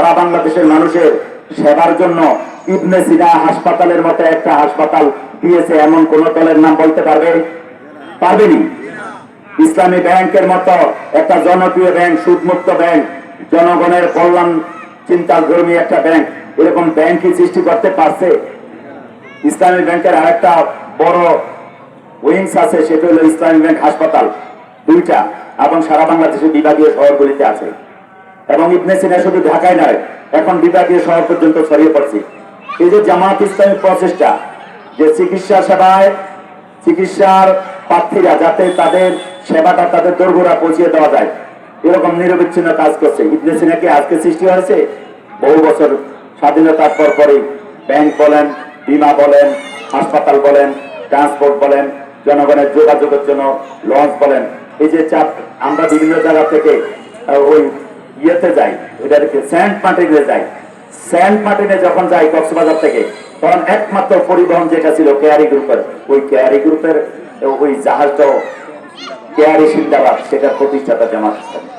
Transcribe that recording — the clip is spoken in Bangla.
সারা বাংলাদেশের মানুষের সেবার জন্য ইবনে সিনা হাসপাতালের মতো একটা হাসপাতাল দিয়েছে, এমন কোন দলের নাম বলতে পারবে? পারবেনি? ইসলামী ব্যাংকের মতো একটা জনপ্রিয় ব্যাংক, সুদমুক্ত ব্যাংক, জনগণের কল্যাণ চিন্তা ধর্মী একটা ব্যাংক, এরকম ব্যাংকই সৃষ্টি করতে পারছে। ইসলামী ব্যাংকের আরেকটা বড় উইংস আছে, সেটা হলো ইসলামী ব্যাংক হাসপাতাল, দুইটা, এবং সারা বাংলাদেশে বিভাগীয় শহরগুলিতে আছে। এবং ইবনে সিনা শুধু ঢাকায় নয়, এখন বিভাগীয় শহর পর্যন্ত ছড়িয়ে পড়ছে। এই যে জামাত ইসলামী প্রচেষ্টা, যে চিকিৎসা সেবায় চিকিৎসার প্রার্থীরা যাতে তাদের সেবাটা তাদের দোরগোড়া পৌঁছিয়ে দেওয়া যায়, এরকম নিরবিচ্ছিন্ন কাজ করছে। ইবনে সিনা কি আজকে সৃষ্টি হয়েছে? বহু বছর স্বাধীনতার পর পরে ব্যাংক বলেন, বিমা বলেন, হাসপাতাল বলেন, ট্রান্সপোর্ট বলেন, জনগণের যোগাযোগের জন্য লঞ্চ বলেন। এই যে চাপ, আমরা বিভিন্ন জায়গা থেকে ওই ইয়েতে যাই, ওইটাকে স্যান্ড মার্টিনে যাই স্যান্ড মার্টিনে যখন যাই কক্সবাজার থেকে, তখন একমাত্র পরিবহন যেটা ছিল কেয়ারি গ্রুপের, ওই কেয়ারি গ্রুপের, ওই জাহাজটাও কেয়ারি সিন্দাবাদ, সেটার প্রতিষ্ঠাতা জামাত ইসলামী।